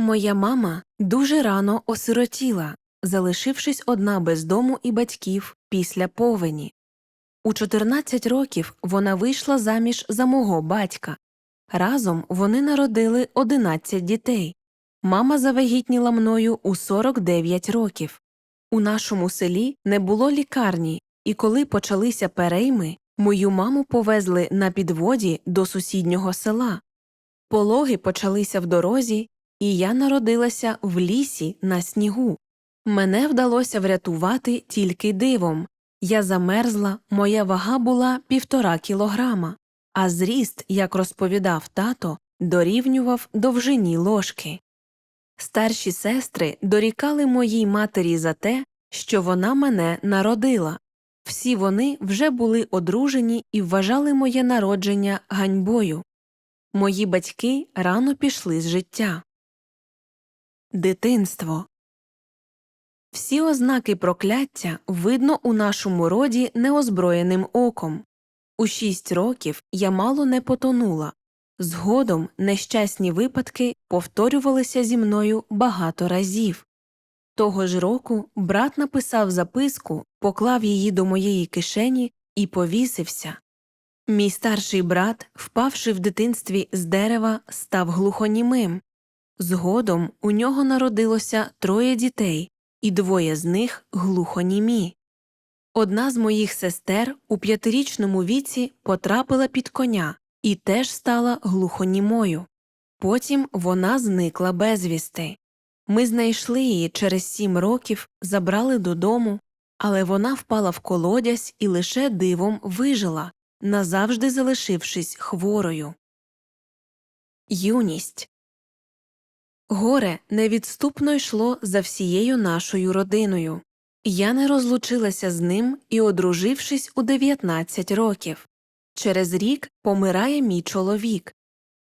Моя мама дуже рано осиротіла, залишившись одна без дому і батьків після повені. У 14 років вона вийшла заміж за мого батька. Разом вони народили 11 дітей. Мама завагітніла мною у 49 років. У нашому селі не було лікарні, і коли почалися перейми, мою маму повезли на підводі до сусіднього села. Пологи почалися в дорозі, і я народилася в лісі на снігу. Мене вдалося врятувати тільки дивом. Я замерзла, моя вага була півтора кілограма, а зріст, як розповідав тато, дорівнював довжині ложки. Старші сестри дорікали моїй матері за те, що вона мене народила. Всі вони вже були одружені і вважали моє народження ганьбою. Мої батьки рано пішли з життя. Дитинство Всі ознаки прокляття видно у нашому роді неозброєним оком. У шість років я мало не потонула. Згодом нещасні випадки повторювалися зі мною багато разів. Того ж року брат написав записку, поклав її до моєї кишені і повісився. Мій старший брат, впавши в дитинстві з дерева, став глухонімим. Згодом у нього народилося троє дітей, і двоє з них глухонімі. Одна з моїх сестер у п'ятирічному віці потрапила під коня і теж стала глухонімою. Потім вона зникла безвісти. Ми знайшли її через сім років, забрали додому, але вона впала в колодязь і лише дивом вижила, назавжди залишившись хворою. Юність Горе невідступно йшло за всією нашою родиною. Я не розлучилася з ним і, одружившись у 19 років. Через рік помирає мій чоловік.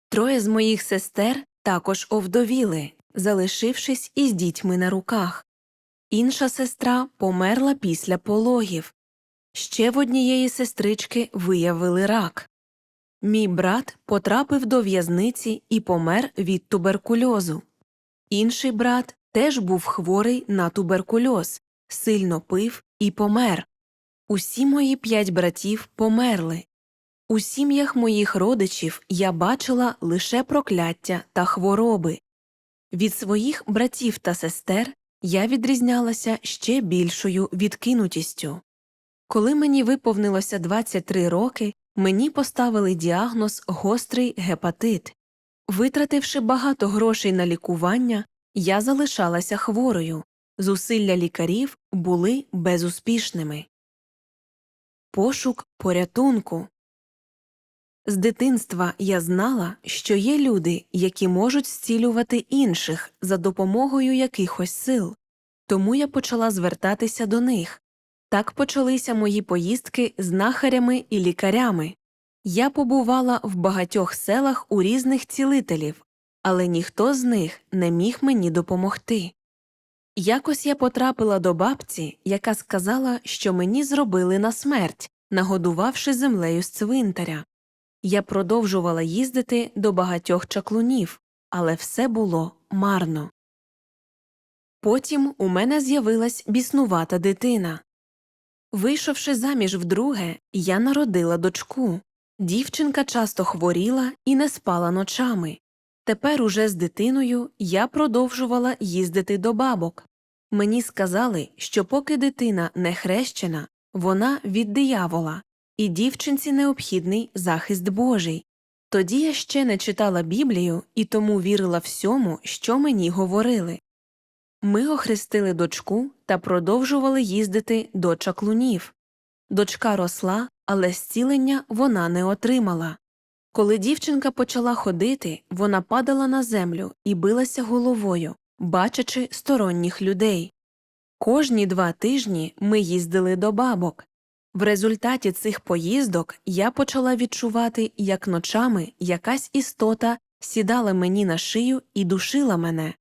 Троє з моїх сестер також овдовіли, залишившись із дітьми на руках. Інша сестра померла після пологів. Ще в однієї сестрички виявили рак. Мій брат потрапив до в'язниці і помер від туберкульозу. Інший брат теж був хворий на туберкульоз, сильно пив і помер. Усі мої п'ять братів померли. У сім'ях моїх родичів я бачила лише прокляття та хвороби. Від своїх братів та сестер я відрізнялася ще більшою відкинутістю. Коли мені виповнилося 23 роки, мені поставили діагноз гострий гепатит. Витративши багато грошей на лікування, я залишалася хворою, зусилля лікарів були безуспішними. Пошук порятунку З дитинства я знала, що є люди, які можуть зцілювати інших за допомогою якихось сил, тому я почала звертатися до них. Так почалися мої поїздки з нахарями і лікарями. Я побувала в багатьох селах у різних цілителів, але ніхто з них не міг мені допомогти. Якось я потрапила до бабці, яка сказала, що мені зробили на смерть, нагодувавши землею з цвинтаря. Я продовжувала їздити до багатьох чаклунів, але все було марно. Потім у мене з'явилась біснувата дитина. Вийшовши заміж вдруге, я народила дочку. Дівчинка часто хворіла і не спала ночами. Тепер уже з дитиною я продовжувала їздити до бабок. Мені сказали, що поки дитина не хрещена, вона від диявола, і дівчинці необхідний захист Божий. Тоді я ще не читала Біблію і тому вірила всьому, що мені говорили. Ми охрестили дочку та продовжували їздити до чаклунів. Дочка росла, але зцілення вона не отримала. Коли дівчинка почала ходити, вона падала на землю і билася головою, бачачи сторонніх людей. Кожні два тижні ми їздили до бабок. В результаті цих поїздок я почала відчувати, як ночами якась істота сідала мені на шию і душила мене.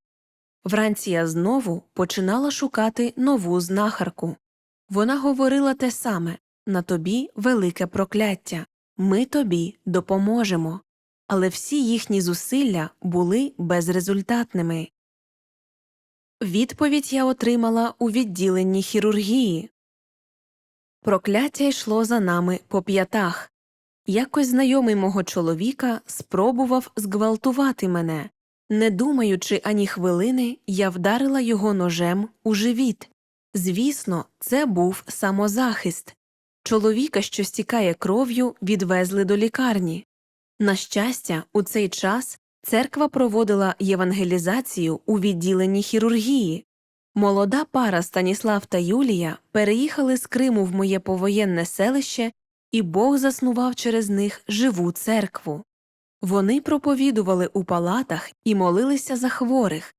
Вранці я знову починала шукати нову знахарку. Вона говорила те саме на тобі велике прокляття, ми тобі допоможемо. Але всі їхні зусилля були безрезультатними. Відповідь я отримала у відділенні хірургії. Прокляття йшло за нами по п'ятах. Якось знайомий мого чоловіка спробував зґвалтувати мене. Не думаючи ані хвилини, я вдарила його ножем у живіт. Звісно, це був самозахист. Чоловіка, що стікає кров'ю, відвезли до лікарні. На щастя, у цей час церква проводила євангелізацію у відділенні хірургії. Молода пара Станіслав та Юлія переїхали з Криму в моє повоєнне селище, і Бог заснував через них живу церкву. Вони проповідували у палатах і молилися за хворих.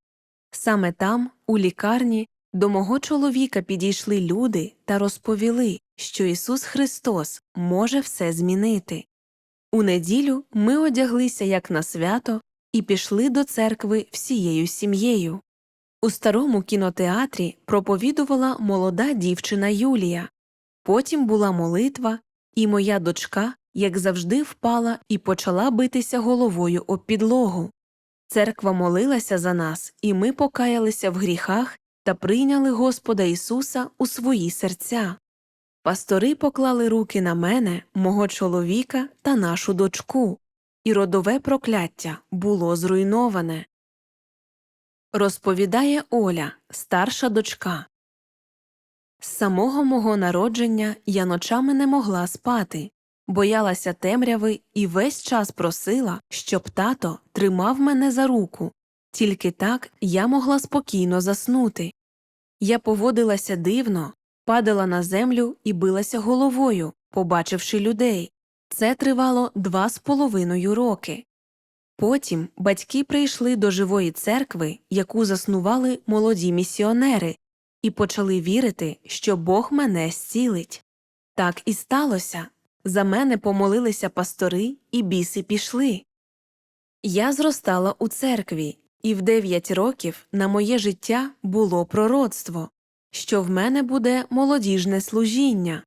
Саме там, у лікарні, до мого чоловіка підійшли люди та розповіли, що Ісус Христос може все змінити. У неділю ми одяглися як на свято і пішли до церкви всією сім'єю. У старому кінотеатрі проповідувала молода дівчина Юлія. Потім була молитва, і моя дочка, як завжди, впала і почала битися головою об підлогу. Церква молилася за нас, і ми покаялися в гріхах та прийняли Господа Ісуса у свої серця. Пастори поклали руки на мене, мого чоловіка та нашу дочку, і родове прокляття було зруйноване. Розповідає Оля, старша дочка. З самого мого народження я ночами не могла спати, боялася темряви і весь час просила, щоб тато тримав мене за руку, тільки так я могла спокійно заснути. Я поводилася дивно, падала на землю і билася головою, побачивши людей. Це тривало два з половиною роки. Потім батьки прийшли до живої церкви, яку заснували молоді місіонери, і почали вірити, що Бог мене зцілить. Так і сталося. За мене помолилися пастори, і біси пішли. Я зростала у церкві, і в дев'ять років на моє життя було пророцтво, що в мене буде молодіжне служіння.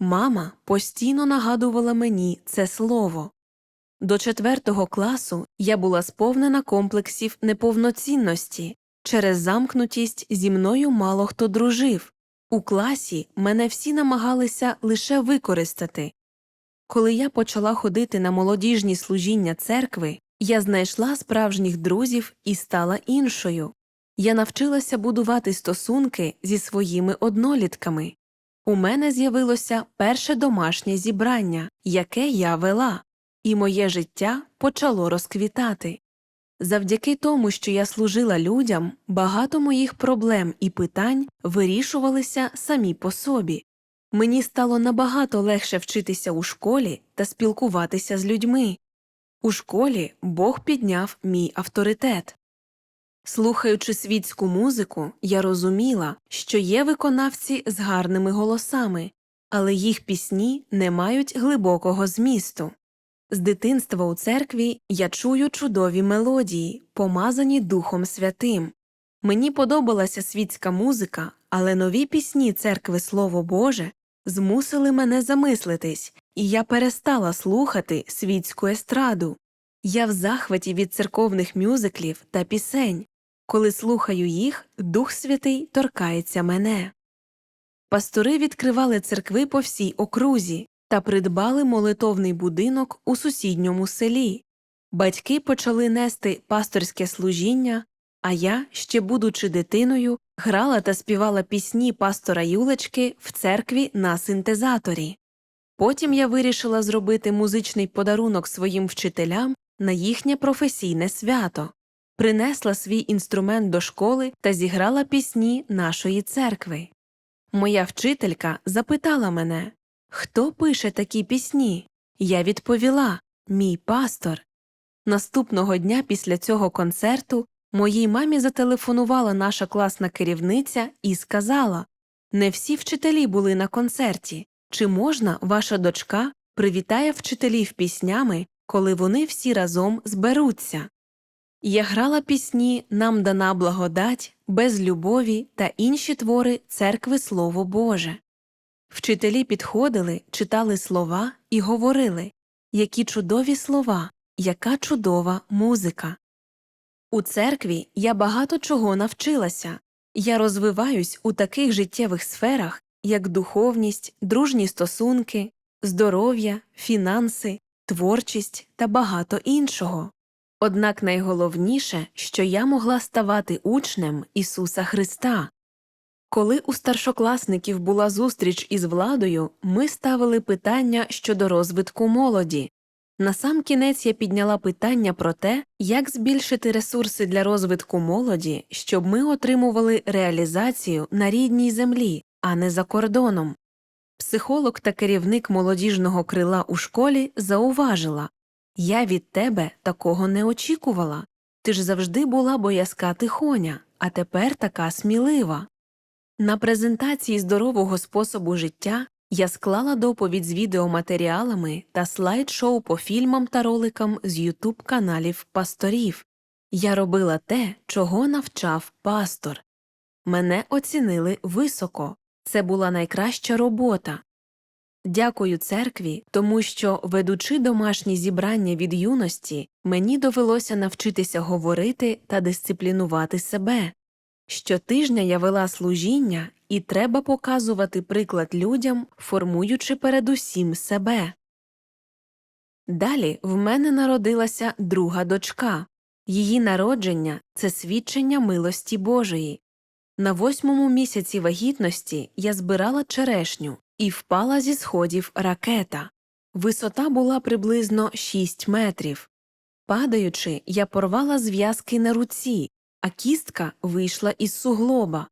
Мама постійно нагадувала мені це слово. До четвертого класу я була сповнена комплексів неповноцінності, через замкнутість зі мною мало хто дружив. У класі мене всі намагалися лише використати. Коли я почала ходити на молодіжні служіння церкви, я знайшла справжніх друзів і стала іншою. Я навчилася будувати стосунки зі своїми однолітками. У мене з'явилося перше домашнє зібрання, яке я вела, і моє життя почало розквітати. Завдяки тому, що я служила людям, багато моїх проблем і питань вирішувалися самі по собі. Мені стало набагато легше вчитися у школі та спілкуватися з людьми. У школі Бог підняв мій авторитет. Слухаючи світську музику, я розуміла, що є виконавці з гарними голосами, але їх пісні не мають глибокого змісту. З дитинства у церкві я чую чудові мелодії, помазані Духом Святим. Мені подобалася світська музика, але нові пісні церкви Слово Боже змусили мене замислитись, і я перестала слухати світську естраду. Я в захваті від церковних мюзиклів та пісень. Коли слухаю їх, Дух Святий торкається мене. Пастори відкривали церкви по всій окрузі та придбали молитовний будинок у сусідньому селі. Батьки почали нести пасторське служіння, а я, ще будучи дитиною, грала та співала пісні пастора Юлечки в церкві на синтезаторі. Потім я вирішила зробити музичний подарунок своїм вчителям на їхнє професійне свято, принесла свій інструмент до школи та зіграла пісні нашої церкви. Моя вчителька запитала мене, хто пише такі пісні? Я відповіла мій пастор. Наступного дня після цього концерту моїй мамі зателефонувала наша класна керівниця і сказала Не всі вчителі були на концерті. Чи можна ваша дочка привітає вчителів піснями, коли вони всі разом зберуться? Я грала пісні Нам дана благодать, без любові та інші твори церкви Слово Боже. Вчителі підходили, читали слова і говорили які чудові слова, яка чудова музика. У церкві я багато чого навчилася, Я розвиваюсь у таких життєвих сферах, як духовність, дружні стосунки, здоров'я, фінанси, творчість та багато іншого. Однак найголовніше, що я могла ставати учнем Ісуса Христа. Коли у старшокласників була зустріч із владою, ми ставили питання щодо розвитку молоді. Насамкінець я підняла питання про те, як збільшити ресурси для розвитку молоді, щоб ми отримували реалізацію на рідній землі, а не за кордоном. Психолог та керівник молодіжного крила у школі зауважила Я від тебе такого не очікувала. Ти ж завжди була боязка тихоня, а тепер така смілива. На презентації здорового способу життя я склала доповідь з відеоматеріалами та слайд-шоу по фільмам та роликам з ютуб каналів пасторів. Я робила те, чого навчав пастор. Мене оцінили високо. Це була найкраща робота. Дякую церкві, тому що, ведучи домашні зібрання від юності, мені довелося навчитися говорити та дисциплінувати себе. Щотижня я вела служіння, і треба показувати приклад людям, формуючи передусім себе. Далі в мене народилася друга дочка. Її народження це свідчення милості Божої. На восьмому місяці вагітності я збирала черешню і впала зі сходів ракета. Висота була приблизно 6 метрів. Падаючи, я порвала зв'язки на руці, а кістка вийшла із суглоба.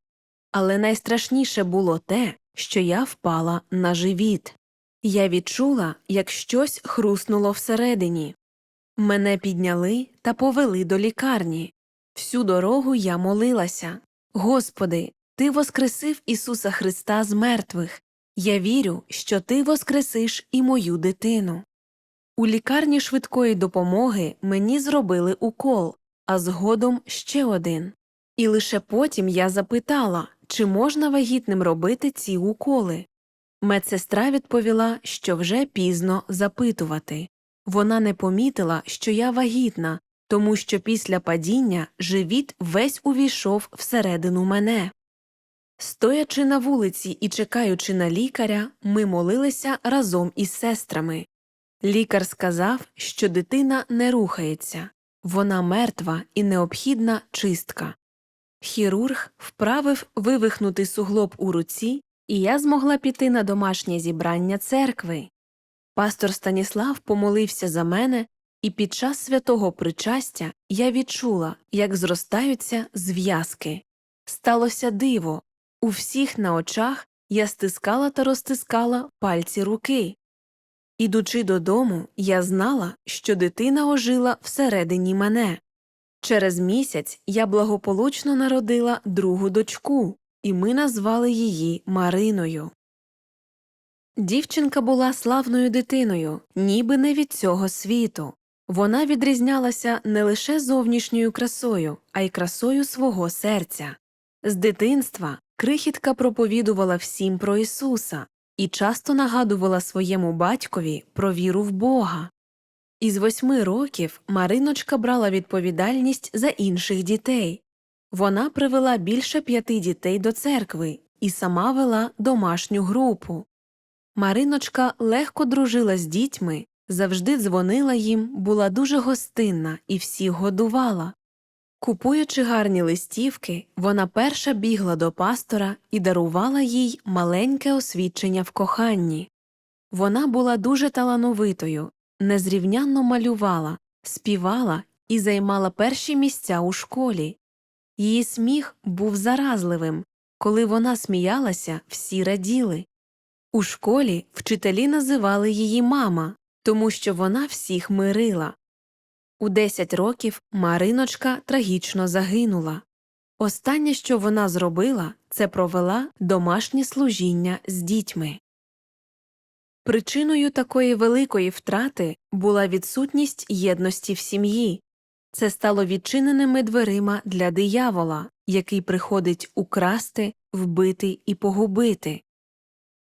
Але найстрашніше було те, що я впала на живіт. Я відчула, як щось хруснуло всередині. Мене підняли та повели до лікарні. Всю дорогу я молилася Господи, Ти воскресив Ісуса Христа з мертвих. Я вірю, що Ти воскресиш і мою дитину. У лікарні швидкої допомоги мені зробили укол, а згодом ще один. І лише потім я запитала, чи можна вагітним робити ці уколи. Медсестра відповіла, що вже пізно запитувати. Вона не помітила, що я вагітна, тому що після падіння живіт весь увійшов всередину мене. Стоячи на вулиці і чекаючи на лікаря, ми молилися разом із сестрами. Лікар сказав, що дитина не рухається, вона мертва і необхідна чистка. Хірург вправив вивихнути суглоб у руці, і я змогла піти на домашнє зібрання церкви. Пастор Станіслав помолився за мене, і під час святого причастя я відчула, як зростаються зв'язки. Сталося диво у всіх на очах я стискала та розтискала пальці руки. Ідучи додому, я знала, що дитина ожила всередині мене. Через місяць я благополучно народила другу дочку, і ми назвали її Мариною. Дівчинка була славною дитиною, ніби не від цього світу. Вона відрізнялася не лише зовнішньою красою, а й красою свого серця. З дитинства крихітка проповідувала всім про Ісуса і часто нагадувала своєму батькові про віру в Бога. Із восьми років Мариночка брала відповідальність за інших дітей. Вона привела більше п'яти дітей до церкви і сама вела домашню групу. Мариночка легко дружила з дітьми, завжди дзвонила їм, була дуже гостинна і всіх годувала. Купуючи гарні листівки, вона перша бігла до пастора і дарувала їй маленьке освідчення в коханні. Вона була дуже талановитою, незрівнянно малювала, співала і займала перші місця у школі. Її сміх був заразливим. Коли вона сміялася, всі раділи. У школі вчителі називали її мама, тому що вона всіх мирила. У 10 років Мариночка трагічно загинула. Останнє, що вона зробила, це провела домашнє служіння з дітьми. Причиною такої великої втрати була відсутність єдності в сім'ї. Це стало відчиненими дверима для диявола, який приходить украсти, вбити і погубити.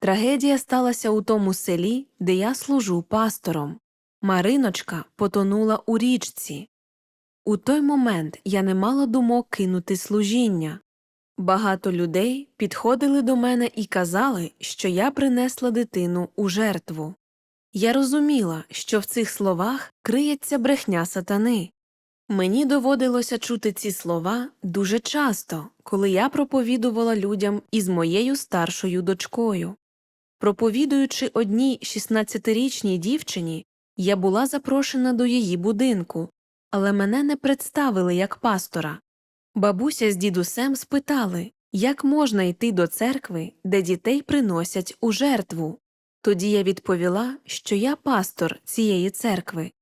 Трагедія сталася у тому селі, де я служу пастором. Мариночка потонула у річці. У той момент я не мала думок кинути служіння. Багато людей підходили до мене і казали, що я принесла дитину у жертву. Я розуміла, що в цих словах криється брехня сатани. Мені доводилося чути ці слова дуже часто, коли я проповідувала людям із моєю старшою дочкою. Проповідуючи одній 16-річній дівчині, я була запрошена до її будинку, але мене не представили як пастора. Бабуся з дідусем спитали, як можна йти до церкви, де дітей приносять у жертву. Тоді я відповіла, що я пастор цієї церкви.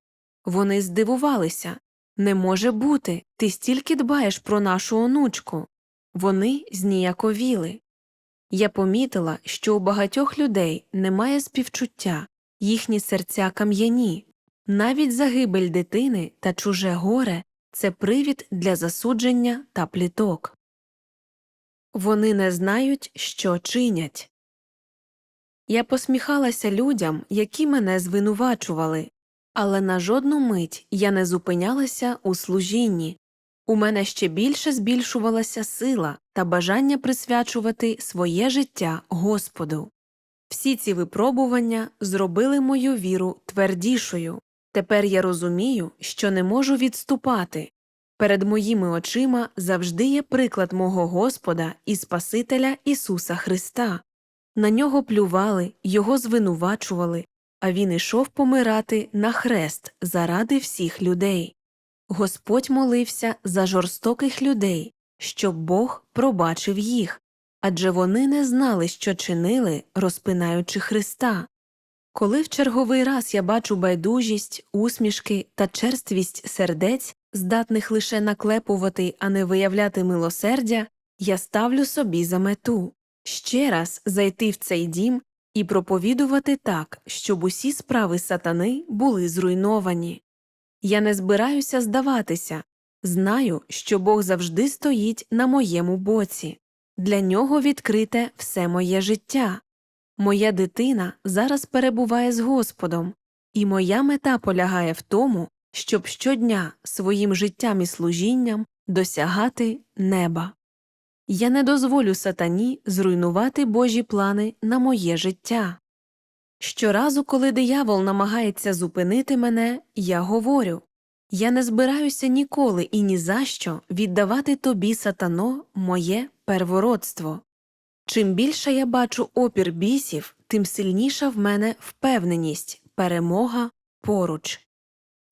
Вони здивувалися не може бути, ти стільки дбаєш про нашу онучку. Вони зніяковіли. Я помітила, що у багатьох людей немає співчуття, їхні серця кам'яні. Навіть загибель дитини та чуже горе це привід для засудження та пліток. Вони не знають, що чинять. Я посміхалася людям, які мене звинувачували, але на жодну мить я не зупинялася у служінні. У мене ще більше збільшувалася сила та бажання присвячувати своє життя Господу. Всі ці випробування зробили мою віру твердішою. Тепер я розумію, що не можу відступати. Перед моїми очима завжди є приклад мого Господа і Спасителя Ісуса Христа. На нього плювали, його звинувачували, а він ішов помирати на хрест заради всіх людей. Господь молився за жорстоких людей, щоб Бог пробачив їх, адже вони не знали, що чинили, розпинаючи Христа. Коли в черговий раз я бачу байдужість, усмішки та черствість сердець, здатних лише наклепувати, а не виявляти милосердя, я ставлю собі за мету ще раз зайти в цей дім і проповідувати так, щоб усі справи сатани були зруйновані. Я не збираюся здаватися, знаю, що Бог завжди стоїть на моєму боці, для нього відкрите все моє життя. Моя дитина зараз перебуває з Господом, і моя мета полягає в тому, щоб щодня своїм життям і служінням досягати неба. Я не дозволю сатані зруйнувати Божі плани на моє життя. Щоразу, коли диявол намагається зупинити мене, я говорю я не збираюся ніколи і ні за що віддавати тобі, сатано, моє первородство. Чим більше я бачу опір бісів, тим сильніша в мене впевненість, перемога поруч.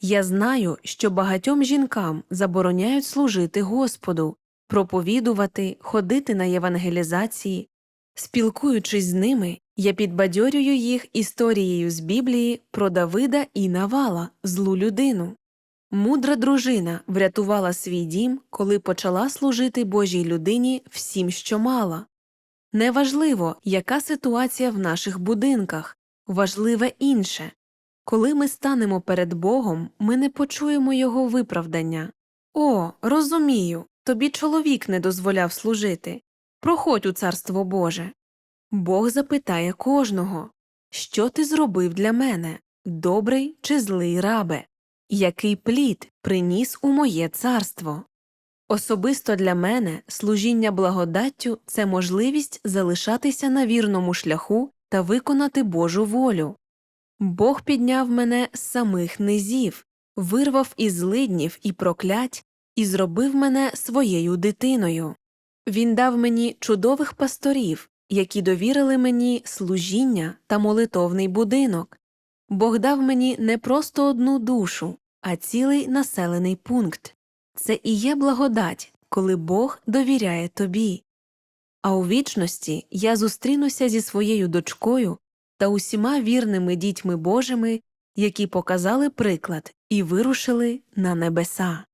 Я знаю, що багатьом жінкам забороняють служити Господу, проповідувати, ходити на євангелізації. Спілкуючись з ними, я підбадьорюю їх історією з Біблії про Давида і Навала, злу людину. Мудра дружина врятувала свій дім, коли почала служити Божій людині всім, що мала. Неважливо, яка ситуація в наших будинках, важливе інше коли ми станемо перед Богом, ми не почуємо Його виправдання О, розумію, тобі чоловік не дозволяв служити. Проходь у царство Боже. Бог запитає кожного Що ти зробив для мене, добрий чи злий рабе? Який плід приніс у моє царство? Особисто для мене служіння благодаттю це можливість залишатися на вірному шляху та виконати Божу волю. Бог підняв мене з самих низів, вирвав із злиднів і проклять і зробив мене своєю дитиною. Він дав мені чудових пасторів, які довірили мені служіння та молитовний будинок. Бог дав мені не просто одну душу, а цілий населений пункт. Це і є благодать, коли Бог довіряє тобі. А у вічності я зустрінуся зі своєю дочкою та усіма вірними дітьми Божими, які показали приклад і вирушили на небеса.